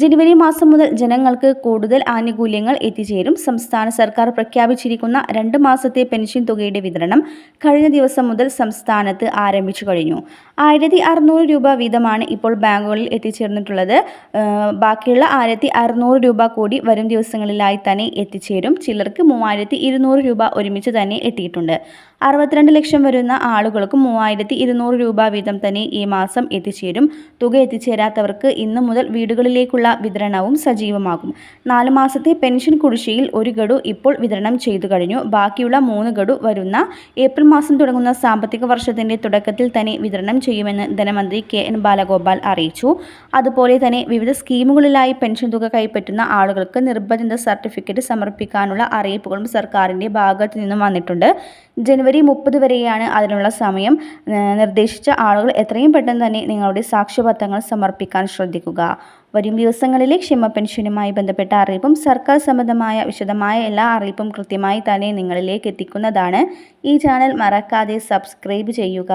ജനുവരി മാസം മുതൽ ജനങ്ങൾക്ക് കൂടുതൽ ആനുകൂല്യങ്ങൾ എത്തിച്ചേരും. സംസ്ഥാന സർക്കാർ പ്രഖ്യാപിച്ചിരിക്കുന്ന രണ്ട് മാസത്തെ പെൻഷൻ തുകയുടെ വിതരണം കഴിഞ്ഞ ദിവസം മുതൽ സംസ്ഥാനത്ത് ആരംഭിച്ചു കഴിഞ്ഞു. ആയിരത്തി അറുന്നൂറ് രൂപ വീതമാണ് ഇപ്പോൾ ബാങ്കുകളിൽ എത്തിച്ചേർന്നിട്ടുള്ളത്. ബാക്കിയുള്ള ആയിരത്തി അറുന്നൂറ് രൂപ കൂടി വരും ദിവസങ്ങളിലായി തന്നെ എത്തിച്ചേരും. ചിലർക്ക് മൂവായിരത്തി ഇരുന്നൂറ് രൂപ ഒരുമിച്ച് തന്നെ എത്തിയിട്ടുണ്ട്. അറുപത്തിരണ്ട് ലക്ഷം വരുന്ന ആളുകൾക്ക് മൂവായിരത്തി ഇരുന്നൂറ് രൂപ വീതം തന്നെ ഈ മാസം എത്തിച്ചേരും. തുക എത്തിച്ചേരാത്തവർക്ക് ഇന്നു മുതൽ വീടുകളിലേക്കുള്ള വിതരണവും സജീവമാകും. നാല് മാസത്തെ പെൻഷൻ കുടിശ്ശികയിൽ ഒരു ഗഡു ഇപ്പോൾ വിതരണം ചെയ്തു കഴിഞ്ഞു. ബാക്കിയുള്ള മൂന്ന് ഗഡു വരുന്ന ഏപ്രിൽ മാസം തുടങ്ങുന്ന സാമ്പത്തിക വർഷത്തിന്റെ തുടക്കത്തിൽ തന്നെ വിതരണം ചെയ്യുമെന്ന് ധനമന്ത്രി കെ എൻ ബാലഗോപാൽ അറിയിച്ചു. അതുപോലെ തന്നെ വിവിധ സ്കീമുകളിലായി പെൻഷൻ തുക കൈപ്പറ്റുന്ന ആളുകൾക്ക് നിർബന്ധിത സർട്ടിഫിക്കറ്റ് സമർപ്പിക്കാനുള്ള അറിയിപ്പുകളും സർക്കാരിന്റെ ഭാഗത്തു നിന്നും വന്നിട്ടുണ്ട്. ജനുവരി മുപ്പത് വരെയാണ് അതിനുള്ള സമയം. നിർദ്ദേശിച്ച ആളുകൾ എത്രയും പെട്ടെന്ന് തന്നെ നിങ്ങളുടെ സാക്ഷ്യപത്രങ്ങൾ സമർപ്പിക്കാൻ ശ്രദ്ധിക്കുക. വരും ദിവസങ്ങളിലെ ക്ഷമ പെൻഷനുമായി ബന്ധപ്പെട്ട അറിയിപ്പും സർക്കാർ സംബന്ധമായ വിശദമായ എല്ലാ അറിയിപ്പും കൃത്യമായി തന്നെ നിങ്ങളിലേക്ക് എത്തിക്കുന്നതാണ്. ഈ ചാനൽ മറക്കാതെ സബ്സ്ക്രൈബ് ചെയ്യുക.